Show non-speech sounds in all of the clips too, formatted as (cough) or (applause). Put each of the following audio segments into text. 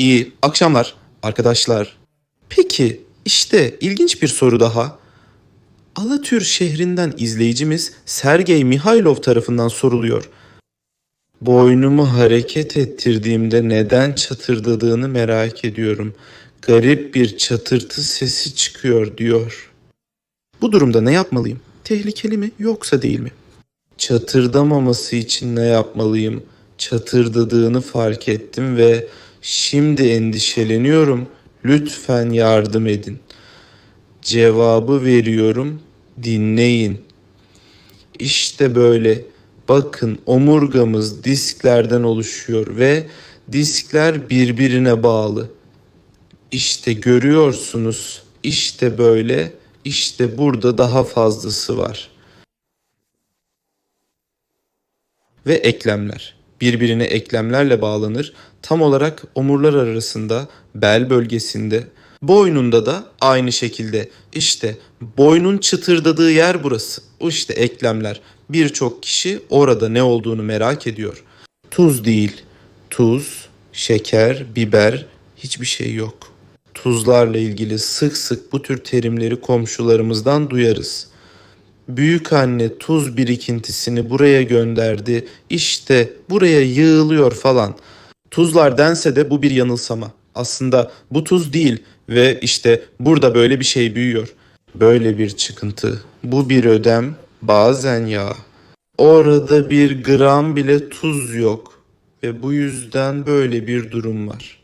İyi akşamlar arkadaşlar. Peki işte ilginç bir soru daha. Alatür şehrinden izleyicimiz Sergey Mihailov tarafından soruluyor. Boynumu hareket ettirdiğimde neden çatırdadığını merak ediyorum. Garip bir çatırtı sesi çıkıyor diyor. Bu durumda ne yapmalıyım? Tehlikeli mi yoksa değil mi? Çatırdamaması için ne yapmalıyım? Çatırdadığını fark ettim ve şimdi endişeleniyorum. Lütfen yardım edin. Cevabı veriyorum. Dinleyin. İşte böyle. Bakın omurgamız disklerden oluşuyor ve diskler birbirine bağlı. İşte görüyorsunuz. İşte böyle. İşte burada daha fazlası var. Ve eklemler. Birbirine eklemlerle bağlanır. Tam olarak omurlar arasında, bel bölgesinde, boynunda da aynı şekilde. İşte boynun çıtırdadığı yer burası. İşte eklemler. Birçok kişi orada ne olduğunu merak ediyor. Tuz değil. Tuz, şeker, biber hiçbir şey yok. Tuzlarla ilgili sık sık bu tür terimleri komşularımızdan duyarız. Büyük anne tuz birikintisini buraya gönderdi. İşte buraya yığılıyor falan. Tuzlar dense de bu bir yanılsama. Aslında bu tuz değil ve işte burada böyle bir şey büyüyor. Böyle bir çıkıntı. Bu bir ödem, bazen yağ. Orada bir gram bile tuz yok ve bu yüzden böyle bir durum var.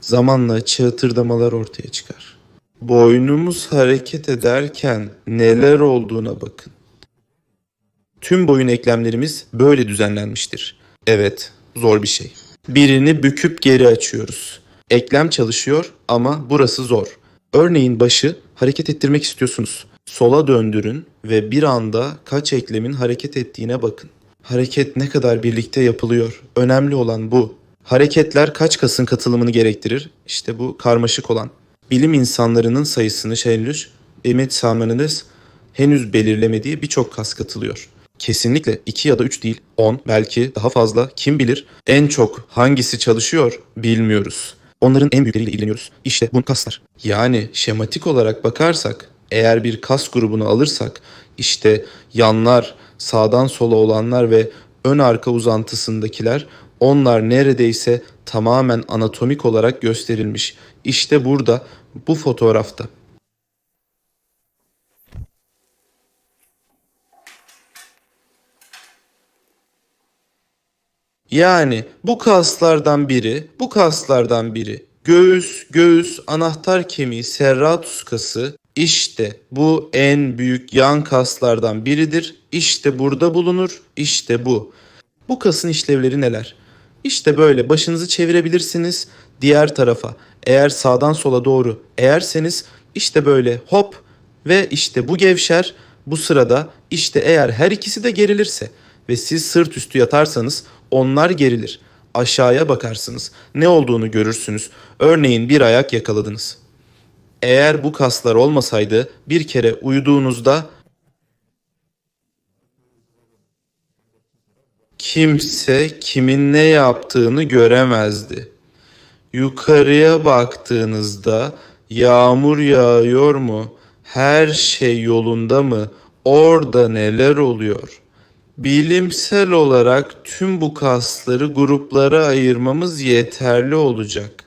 Zamanla çığtırdamalar ortaya çıkar. Boynumuz hareket ederken neler olduğuna bakın. Tüm boyun eklemlerimiz böyle düzenlenmiştir. Evet, zor bir şey. Birini büküp geri açıyoruz. Eklem çalışıyor ama burası zor. Örneğin başı hareket ettirmek istiyorsunuz. Sola döndürün ve bir anda kaç eklemin hareket ettiğine bakın. Hareket ne kadar birlikte yapılıyor. Önemli olan bu. Hareketler kaç kasın katılımını gerektirir? İşte bu karmaşık olan. Bilim insanlarının sayısını henüz Emet Samanınız henüz belirlemediği birçok kas katılıyor. Kesinlikle 2 ya da 3 değil 10 belki daha fazla kim bilir en çok hangisi çalışıyor bilmiyoruz. Onların en büyükleriyle ilgileniyoruz. İşte bu kaslar. Yani şematik olarak bakarsak eğer bir kas grubunu alırsak işte yanlar, sağdan sola olanlar ve ön arka uzantısındakiler onlar neredeyse tamamen anatomik olarak gösterilmiş. İşte burada bu fotoğrafta. Yani bu kaslardan biri, bu kaslardan biri. Göğüs, göğüs, anahtar kemiği, serratus kası işte bu en büyük yan kaslardan biridir. İşte burada bulunur. İşte bu. Bu kasın işlevleri neler? İşte böyle başınızı çevirebilirsiniz diğer tarafa. Eğer sağdan sola doğru eğerseniz işte böyle hop ve işte bu gevşer. Bu sırada işte eğer her ikisi de gerilirse ve siz sırt üstü yatarsanız onlar gerilir. Aşağıya bakarsınız. Ne olduğunu görürsünüz. Örneğin bir ayak yakaladınız. Eğer bu kaslar olmasaydı bir kere uyuduğunuzda kimse kimin ne yaptığını göremezdi. Yukarıya baktığınızda yağmur yağıyor mu? Her şey yolunda mı? Orada neler oluyor? Bilimsel olarak tüm bu kasları gruplara ayırmamız yeterli olacak.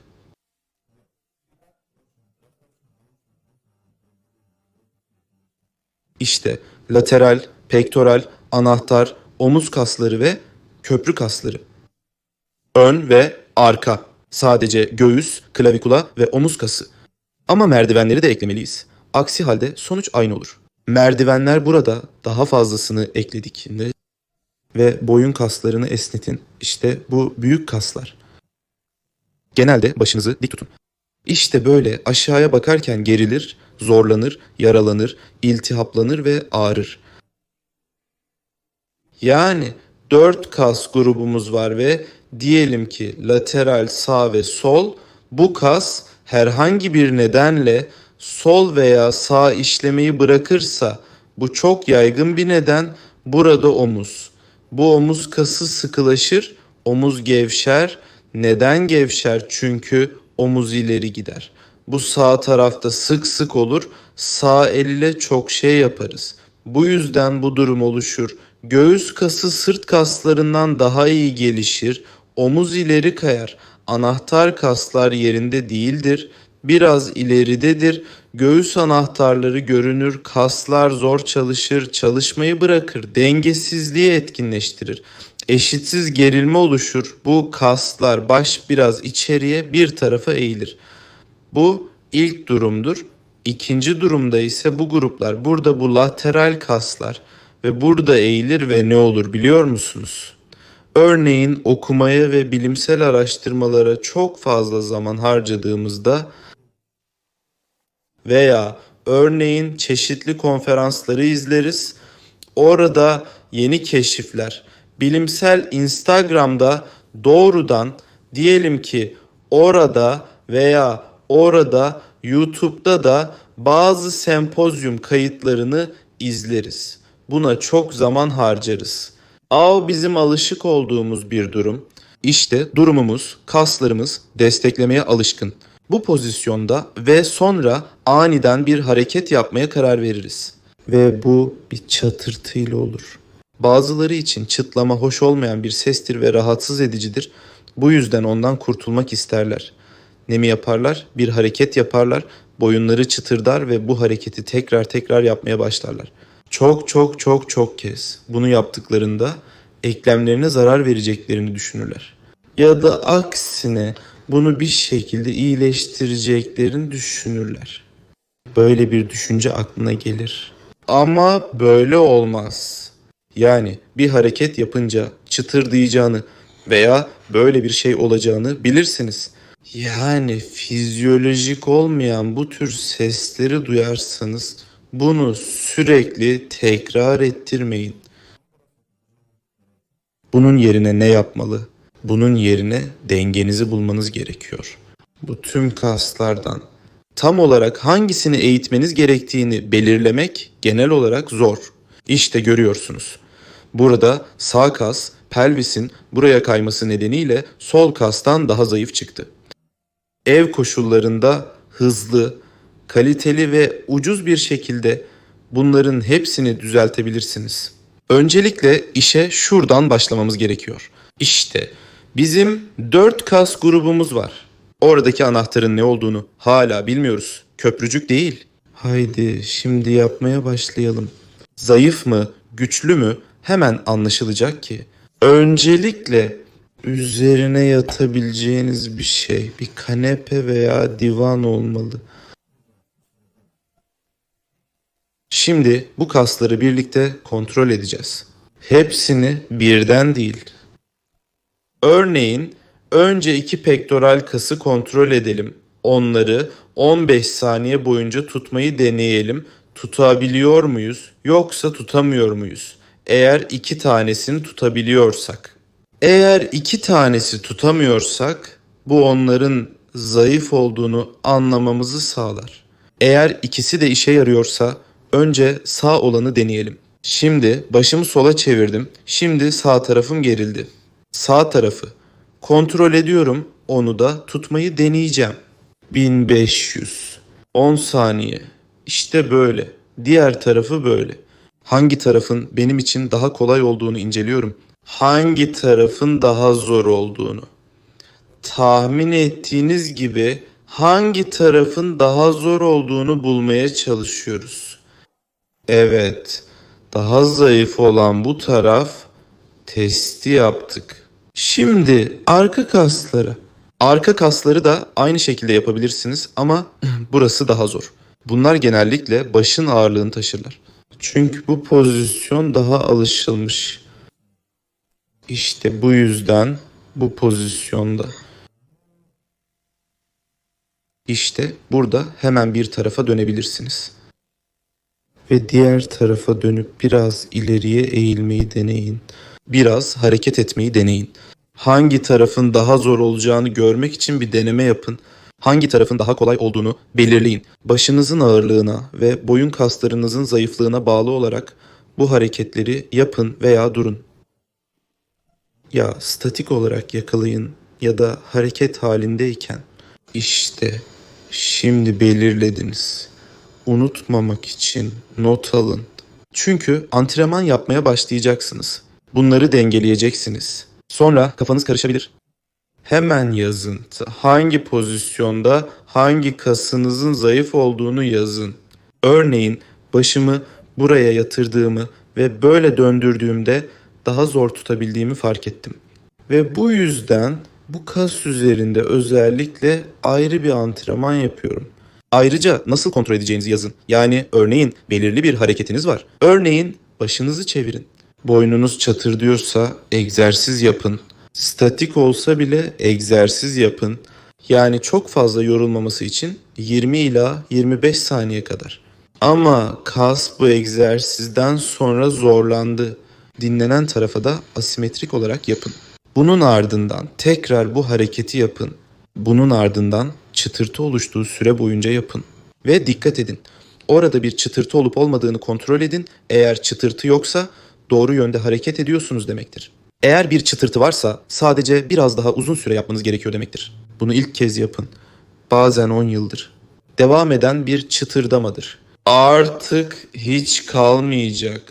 İşte lateral, pektoral, anahtar, omuz kasları ve köprü kasları. Ön ve arka. Sadece göğüs, klavikula ve omuz kası. Ama merdivenleri de eklemeliyiz. Aksi halde sonuç aynı olur. Merdivenler burada daha fazlasını ekledik ve boyun kaslarını esnetin. İşte bu büyük kaslar. Genelde başınızı dik tutun. İşte böyle aşağıya bakarken gerilir, zorlanır, yaralanır, iltihaplanır ve ağrır. Yani dört kas grubumuz var ve diyelim ki lateral sağ ve sol bu kas herhangi bir nedenle sol veya sağ işlemeyi bırakırsa bu çok yaygın bir neden burada omuz. Bu omuz kası sıkılaşır, omuz gevşer, Neden gevşer? Çünkü omuz ileri gider. Bu sağ tarafta sık sık olur. Sağ el ile çok şey yaparız. Bu yüzden bu durum oluşur. Göğüs kası sırt kaslarından daha iyi gelişir. Omuz ileri kayar. Anahtar kaslar yerinde değildir. Biraz ileridedir. Göğüs anahtarları görünür. Kaslar zor çalışır. Çalışmayı bırakır. Dengesizliği etkinleştirir. Eşitsiz gerilme oluşur. Bu kaslar baş biraz içeriye bir tarafa eğilir. Bu ilk durumdur. İkinci durumda ise bu gruplar burada bu lateral kaslar ve burada eğilir ve ne olur biliyor musunuz? Örneğin okumaya ve bilimsel araştırmalara çok fazla zaman harcadığımızda veya örneğin çeşitli konferansları izleriz. Orada yeni keşifler, bilimsel Instagram'da doğrudan diyelim ki orada veya orada YouTube'da da bazı sempozyum kayıtlarını izleriz. Buna çok zaman harcarız. Av bizim alışık olduğumuz bir durum. İşte durumumuz, kaslarımız desteklemeye alışkın. Bu pozisyonda ve sonra aniden bir hareket yapmaya karar veririz. Ve bu bir çatırtıyla olur. Bazıları için çıtlama hoş olmayan bir sestir ve rahatsız edicidir. Bu yüzden ondan kurtulmak isterler. Ne mi yaparlar? Bir hareket yaparlar, boyunları çıtırdar ve bu hareketi tekrar tekrar yapmaya başlarlar. Çok çok çok çok kez bunu yaptıklarında eklemlerine zarar vereceklerini düşünürler. Ya da aksine bunu bir şekilde iyileştireceklerini düşünürler. Böyle bir düşünce aklına gelir. Ama böyle olmaz. Yani bir hareket yapınca çıtırdayacağını veya böyle bir şey olacağını bilirsiniz. Yani fizyolojik olmayan bu tür sesleri duyarsanız bunu sürekli tekrar ettirmeyin. Bunun yerine ne yapmalı? Bunun yerine dengenizi bulmanız gerekiyor. Bu tüm kaslardan tam olarak hangisini eğitmeniz gerektiğini belirlemek genel olarak zor. İşte görüyorsunuz. Burada sağ kas pelvisin buraya kayması nedeniyle sol kastan daha zayıf çıktı. Ev koşullarında hızlı, kaliteli ve ucuz bir şekilde bunların hepsini düzeltebilirsiniz. Öncelikle işe şuradan başlamamız gerekiyor. İşte bizim 4 kas grubumuz var. Oradaki anahtarın ne olduğunu hala bilmiyoruz. Köprücük değil. Haydi şimdi yapmaya başlayalım. Zayıf mı, güçlü mü hemen anlaşılacak ki. Öncelikle üzerine yatabileceğiniz bir şey, bir kanepe veya divan olmalı. Şimdi bu kasları birlikte kontrol edeceğiz. Hepsini birden değil. Örneğin önce iki pektoral kası kontrol edelim. Onları 15 saniye boyunca tutmayı deneyelim. Tutabiliyor muyuz yoksa tutamıyor muyuz? Eğer iki tanesini tutabiliyorsak. Eğer iki tanesi tutamıyorsak bu onların zayıf olduğunu anlamamızı sağlar. Eğer ikisi de işe yarıyorsa önce sağ olanı deneyelim. Şimdi başımı sola çevirdim. Şimdi sağ tarafım gerildi. Sağ tarafı kontrol ediyorum. Onu da tutmayı deneyeceğim. 1500 10 saniye. İşte böyle. Diğer tarafı böyle. Hangi tarafın benim için daha kolay olduğunu inceliyorum. Hangi tarafın daha zor olduğunu. Tahmin ettiğiniz gibi hangi tarafın daha zor olduğunu bulmaya çalışıyoruz. Evet, daha zayıf olan bu taraf testi yaptık. Şimdi arka kasları. Arka kasları da aynı şekilde yapabilirsiniz ama (clears throat) burası daha zor. Bunlar genellikle başın ağırlığını taşırlar. Çünkü bu pozisyon daha alışılmış. İşte bu yüzden bu pozisyonda. İşte burada hemen bir tarafa dönebilirsiniz. Ve diğer tarafa dönüp biraz ileriye eğilmeyi deneyin. Biraz hareket etmeyi deneyin. Hangi tarafın daha zor olacağını görmek için bir deneme yapın. Hangi tarafın daha kolay olduğunu belirleyin. Başınızın ağırlığına ve boyun kaslarınızın zayıflığına bağlı olarak bu hareketleri yapın veya durun. Ya statik olarak yakalayın ya da hareket halindeyken işte şimdi belirlediniz. Unutmamak için not alın. Çünkü antrenman yapmaya başlayacaksınız. Bunları dengeleyeceksiniz. Sonra kafanız karışabilir. Hemen yazın. Hangi pozisyonda hangi kasınızın zayıf olduğunu yazın. Örneğin başımı buraya yatırdığımı ve böyle döndürdüğümde daha zor tutabildiğimi fark ettim. Ve bu yüzden bu kas üzerinde özellikle ayrı bir antrenman yapıyorum. Ayrıca nasıl kontrol edeceğinizi yazın. Yani örneğin belirli bir hareketiniz var. Örneğin başınızı çevirin. Boynunuz çatır diyorsa egzersiz yapın. Statik olsa bile egzersiz yapın. Yani çok fazla yorulmaması için 20 ila 25 saniye kadar. Ama kas bu egzersizden sonra zorlandı. Dinlenen tarafa da asimetrik olarak yapın. Bunun ardından tekrar bu hareketi yapın. Bunun ardından çıtırtı oluştuğu süre boyunca yapın. Ve dikkat edin. Orada bir çıtırtı olup olmadığını kontrol edin. Eğer çıtırtı yoksa doğru yönde hareket ediyorsunuz demektir. Eğer bir çıtırtı varsa sadece biraz daha uzun süre yapmanız gerekiyor demektir. Bunu ilk kez yapın. Bazen 10 yıldır. Devam eden bir çıtırdamadır. Artık hiç kalmayacak.